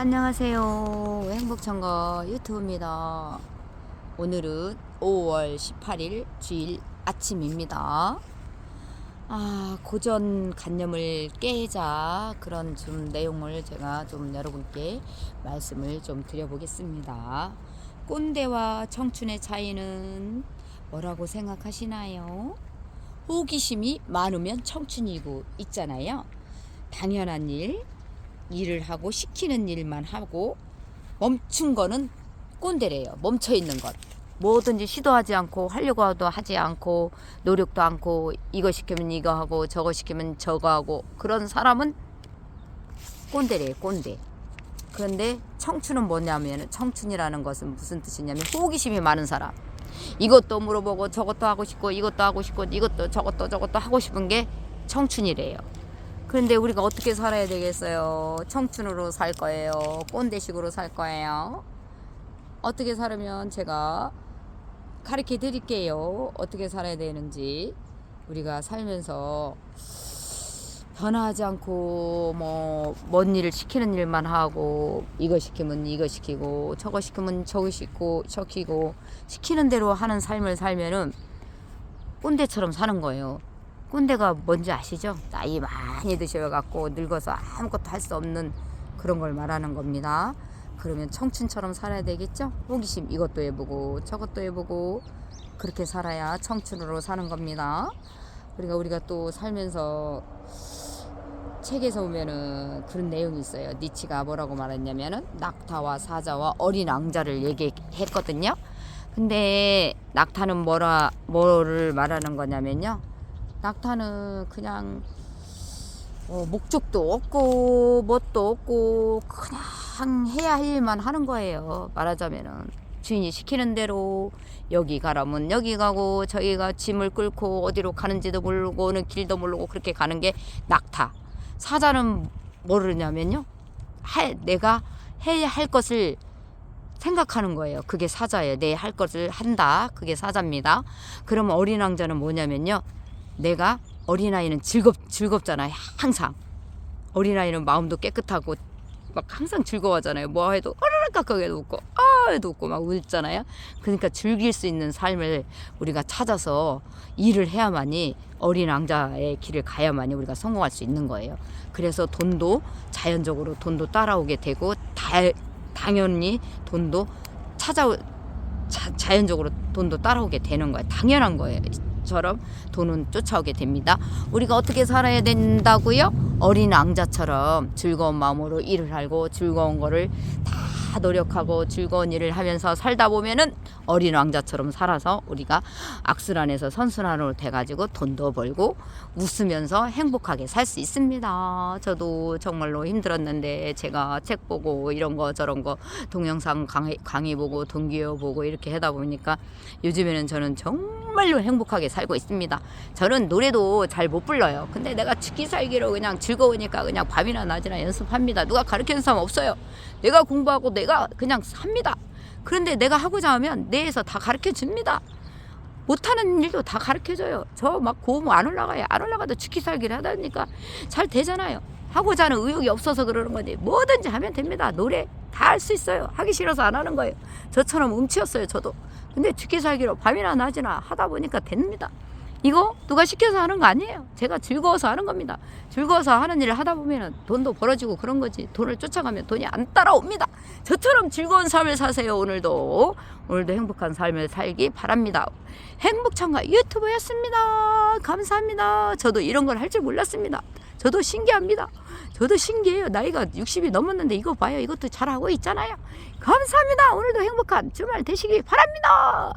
안녕하세요. 행복천거 유튜브입니다. 오늘은 5월 18일 주일 아침입니다. 아, 고전 관념을 깨자 그런 좀 내용을 제가 좀 여러분께 말씀을 좀 드려보겠습니다. 꼰대와 청춘의 차이는 뭐라고 생각하시나요? 호기심이 많으면 청춘이고 있잖아요. 당연한 일, 일을 하고 시키는 일만 하고 멈춘 거는 꼰대래요. 멈춰 있는 것. 뭐든지 시도하지 않고 하려고 해도 하지 않고 노력도 않고 이거 시키면 이거 하고 저거 시키면 저거 하고 그런 사람은 꼰대래요. 꼰대. 그런데 청춘은 뭐냐면 청춘이라는 것은 무슨 뜻이냐면 호기심이 많은 사람. 이것도 물어보고 저것도 하고 싶고 이것도 하고 싶고 이것도 저것도 저것도 하고 싶은 게 청춘이래요. 그런데 우리가 어떻게 살아야 되겠어요? 청춘으로 살 거예요? 꼰대식으로 살 거예요? 어떻게 살으면 제가 가르쳐 드릴게요. 어떻게 살아야 되는지. 우리가 살면서 변하지 않고 뭐 뭔 일을 시키는 일만 하고 이거 시키면 이거 시키고 저거 시키면 저거 시키고 시키고 시키는 대로 하는 삶을 살면은 꼰대처럼 사는 거예요. 꼰대가 뭔지 아시죠? 나이 많이 드셔갖고 늙어서 아무것도 할 수 없는 그런 걸 말하는 겁니다. 그러면 청춘처럼 살아야 되겠죠? 호기심 이것도 해보고 저것도 해보고 그렇게 살아야 청춘으로 사는 겁니다. 그러니까 우리가 또 살면서 책에서 보면은 그런 내용이 있어요. 니치가 뭐라고 말했냐면은 낙타와 사자와 어린 왕자를 얘기했거든요. 근데 낙타는 뭐라 뭐를 말하는 거냐면요. 낙타는 그냥 어, 목적도 없고 뭣도 없고 그냥 해야 할 일만 하는 거예요. 말하자면은 주인이 시키는 대로 여기 가라면 여기 가고 저기가 짐을 끌고 어디로 가는지도 모르고 어느 길도 모르고 그렇게 가는 게 낙타. 사자는 모르냐면요. 할 내가 해야 할 것을 생각하는 거예요. 그게 사자예요. 내 할 것을 한다. 그게 사자입니다. 그러면 어린 왕자는 뭐냐면요. 내가 어린아이는 즐겁, 즐겁잖아요. 항상. 어린아이는 마음도 깨끗하고 막 항상 즐거워하잖아요. 뭐 해도 어르르 깍깍해도 웃고 아 해도 웃고 막 웃잖아요. 그러니까 즐길 수 있는 삶을 우리가 찾아서 일을 해야만이 어린 왕자의 길을 가야만이 우리가 성공할 수 있는 거예요. 그래서 돈도 자연적으로 돈도 따라오게 되고 다, 당연히 돈도 찾아 자, 자연적으로 돈도 따라오게 되는 거예요. 당연한 거예요. 처럼 돈은 쫓아오게 됩니다. 우리가 어떻게 살아야 된다고요? 어린 왕자처럼 즐거운 마음으로 일을 하고 즐거운 거를 다 노력하고 즐거운 일을 하면서 살다 보면은 어린 왕자처럼 살아서 우리가 악순환에서 선순환으로 돼가지고 돈도 벌고 웃으면서 행복하게 살 수 있습니다. 저도 정말로 힘들었는데 제가 책 보고 이런 거 저런 거 동영상 강의, 강의 보고 동기호 보고 이렇게 하다 보니까 요즘에는 저는 정말로 행복하게 살고 있습니다. 저는 노래도 잘 못 불러요. 근데 내가 죽기 살기로 그냥 즐거우니까 그냥 밤이나 낮이나 연습합니다. 누가 가르치는 사람 없어요. 내가 공부하고 내가 그냥 삽니다. 그런데 내가 하고자 하면 내에서 다 가르쳐 줍니다. 못하는 일도 다 가르쳐 줘요. 저 막 고음 안 올라가요. 안 올라가도 죽기 살기를 하다 보니까 잘 되잖아요. 하고자 하는 의욕이 없어서 그러는 건데 뭐든지 하면 됩니다. 노래 다 할 수 있어요. 하기 싫어서 안 하는 거예요. 저처럼 음치였어요. 저도. 근데 죽기 살기로 밤이나 낮이나 하다 보니까 됩니다. 이거 누가 시켜서 하는 거 아니에요. 제가 즐거워서 하는 겁니다. 즐거워서 하는 일을 하다 보면 돈도 벌어지고 그런 거지. 돈을 쫓아가면 돈이 안 따라옵니다. 저처럼 즐거운 삶을 사세요. 오늘도. 오늘도 행복한 삶을 살기 바랍니다. 행복창가 유튜브였습니다. 감사합니다. 저도 이런 걸 할 줄 몰랐습니다. 저도 신기합니다. 저도 신기해요. 나이가 60이 넘었는데 이거 봐요. 이것도 잘하고 있잖아요. 감사합니다. 오늘도 행복한 주말 되시기 바랍니다.